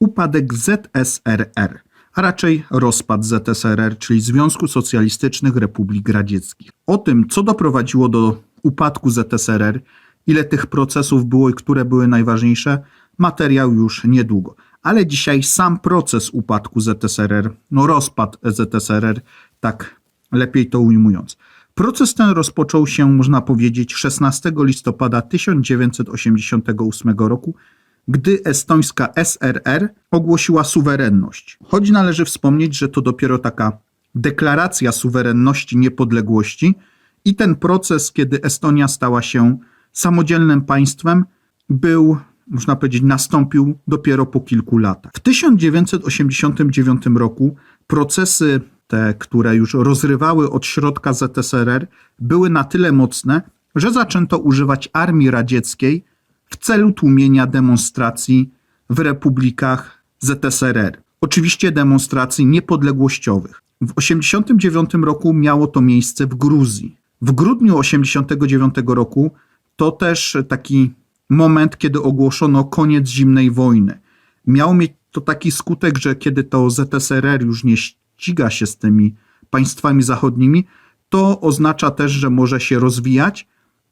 upadek ZSRR, a raczej rozpad ZSRR, czyli Związku Socjalistycznych Republik Radzieckich. O tym, co doprowadziło do upadku ZSRR, ile tych procesów było i które były najważniejsze, materiał już niedługo. Ale dzisiaj sam proces upadku ZSRR, no rozpad ZSRR, tak lepiej to ujmując. Proces ten rozpoczął się, można powiedzieć, 16 listopada 1988 roku, gdy estońska SRR ogłosiła suwerenność. Choć należy wspomnieć, że to dopiero taka deklaracja suwerenności niepodległości i ten proces, kiedy Estonia stała się samodzielnym państwem, był, można powiedzieć, nastąpił dopiero po kilku latach. W 1989 roku procesy te, które już rozrywały od środka ZSRR, były na tyle mocne, że zaczęto używać armii radzieckiej w celu tłumienia demonstracji w republikach ZSRR. Oczywiście demonstracji niepodległościowych. W 1989 roku miało to miejsce w Gruzji. W grudniu 1989 roku to też taki moment, kiedy ogłoszono koniec zimnej wojny. Miało mieć to taki skutek, że kiedy to ZSRR już nie ściga się z tymi państwami zachodnimi, to oznacza też, że może się rozwijać,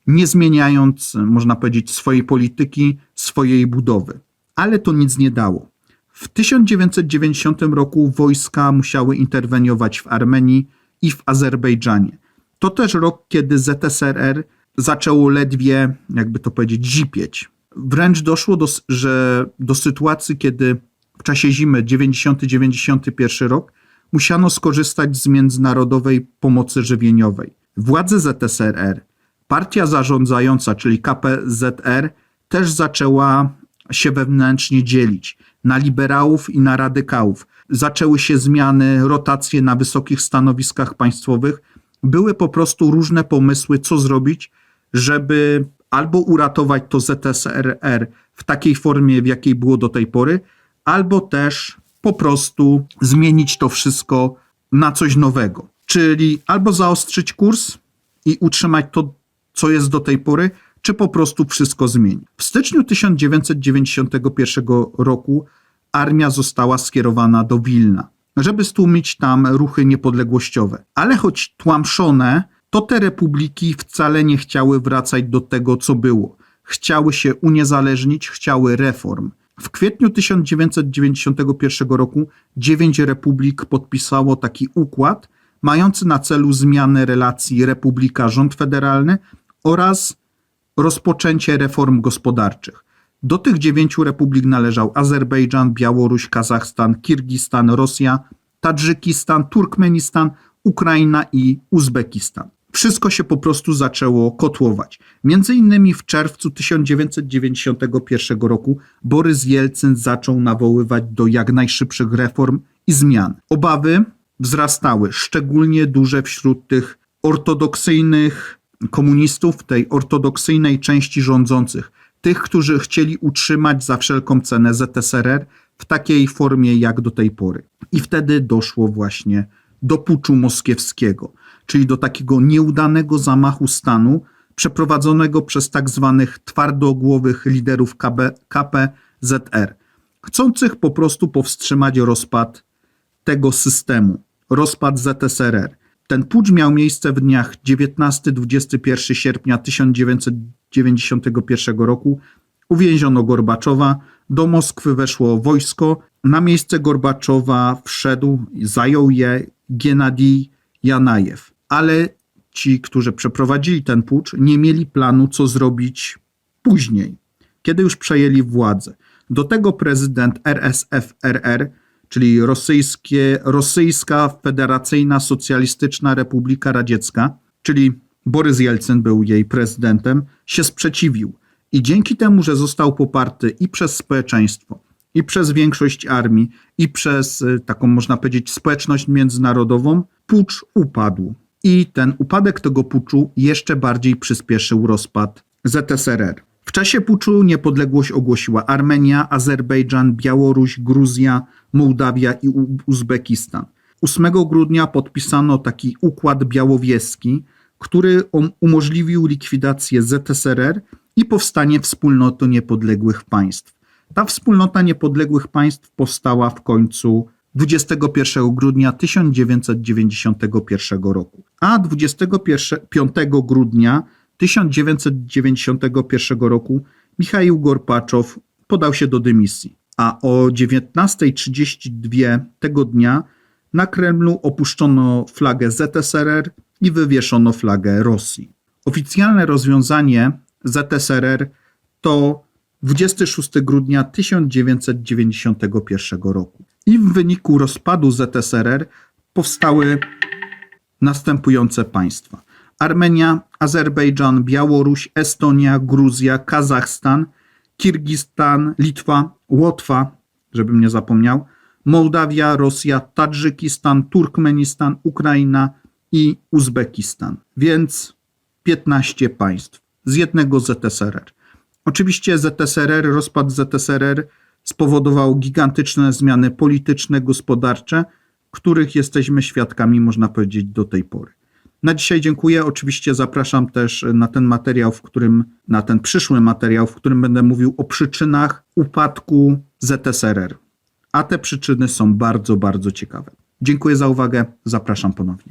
nie zmieniając, można powiedzieć, swojej polityki, swojej budowy. Ale to nic nie dało. W 1990 roku wojska musiały interweniować w Armenii i w Azerbejdżanie. To też rok, kiedy ZSRR zaczęło ledwie, jakby to powiedzieć, zipieć. Wręcz doszło do, że, do sytuacji, kiedy w czasie zimy 90-91 rok musiano skorzystać z międzynarodowej pomocy żywieniowej. Władze ZSRR, partia zarządzająca, czyli KPZR, też zaczęła się wewnętrznie dzielić na liberałów i na radykałów. Zaczęły się zmiany, rotacje na wysokich stanowiskach państwowych. Były po prostu różne pomysły, co zrobić, żeby albo uratować to ZSRR w takiej formie, w jakiej było do tej pory, albo też po prostu zmienić to wszystko na coś nowego. Czyli albo zaostrzyć kurs i utrzymać to, co jest do tej pory, czy po prostu wszystko zmienić. W styczniu 1991 roku armia została skierowana do Wilna, żeby stłumić tam ruchy niepodległościowe. Ale choć tłamszone, to te republiki wcale nie chciały wracać do tego, co było. Chciały się uniezależnić, chciały reform. W kwietniu 1991 roku dziewięć republik podpisało taki układ mający na celu zmianę relacji republika-rząd federalny oraz rozpoczęcie reform gospodarczych. Do tych dziewięciu republik należał Azerbejdżan, Białoruś, Kazachstan, Kirgistan, Rosja, Tadżykistan, Turkmenistan, Ukraina i Uzbekistan wszystko się po prostu zaczęło kotłować. Między innymi w czerwcu 1991 roku Borys Jelcyn zaczął nawoływać do jak najszybszych reform i zmian. Obawy wzrastały, szczególnie duże wśród tych ortodoksyjnych komunistów, tej ortodoksyjnej części rządzących, tych, którzy chcieli utrzymać za wszelką cenę ZSRR w takiej formie jak do tej pory. I wtedy doszło właśnie do puczu moskiewskiego czyli do takiego nieudanego zamachu stanu przeprowadzonego przez tak zwanych twardogłowych liderów KB, KPZR, chcących po prostu powstrzymać rozpad tego systemu, rozpad ZSRR. Ten pucz miał miejsce w dniach 19-21 sierpnia 1991 roku. Uwięziono Gorbaczowa, do Moskwy weszło wojsko. Na miejsce Gorbaczowa wszedł, zajął je Gennadij Janajew ale ci, którzy przeprowadzili ten pucz, nie mieli planu, co zrobić później, kiedy już przejęli władzę. Do tego prezydent RSFRR, czyli rosyjskie, Rosyjska Federacyjna Socjalistyczna Republika Radziecka, czyli Borys Jelcyn był jej prezydentem, się sprzeciwił. I dzięki temu, że został poparty i przez społeczeństwo, i przez większość armii, i przez y, taką, można powiedzieć, społeczność międzynarodową, pucz upadł i ten upadek tego puczu jeszcze bardziej przyspieszył rozpad ZSRR. W czasie puczu niepodległość ogłosiła Armenia, Azerbejdżan, Białoruś, Gruzja, Mołdawia i Uzbekistan. 8 grudnia podpisano taki układ białowieski, który umożliwił likwidację ZSRR i powstanie wspólnoty niepodległych państw. Ta wspólnota niepodległych państw powstała w końcu 21 grudnia 1991 roku, a 25 grudnia 1991 roku Michaił Gorpaczow podał się do dymisji, a o 19.32 tego dnia na Kremlu opuszczono flagę ZSRR i wywieszono flagę Rosji. Oficjalne rozwiązanie ZSRR to 26 grudnia 1991 roku. I w wyniku rozpadu ZSRR powstały następujące państwa: Armenia, Azerbejdżan, Białoruś, Estonia, Gruzja, Kazachstan, Kirgistan, Litwa, Łotwa, żebym nie zapomniał, Mołdawia, Rosja, Tadżykistan, Turkmenistan, Ukraina i Uzbekistan. Więc 15 państw z jednego ZSRR. Oczywiście ZSRR, rozpad ZSRR spowodował gigantyczne zmiany polityczne, gospodarcze, których jesteśmy świadkami, można powiedzieć, do tej pory. Na dzisiaj dziękuję. Oczywiście zapraszam też na ten materiał, w którym, na ten przyszły materiał, w którym będę mówił o przyczynach upadku ZSRR. A te przyczyny są bardzo, bardzo ciekawe. Dziękuję za uwagę. Zapraszam ponownie.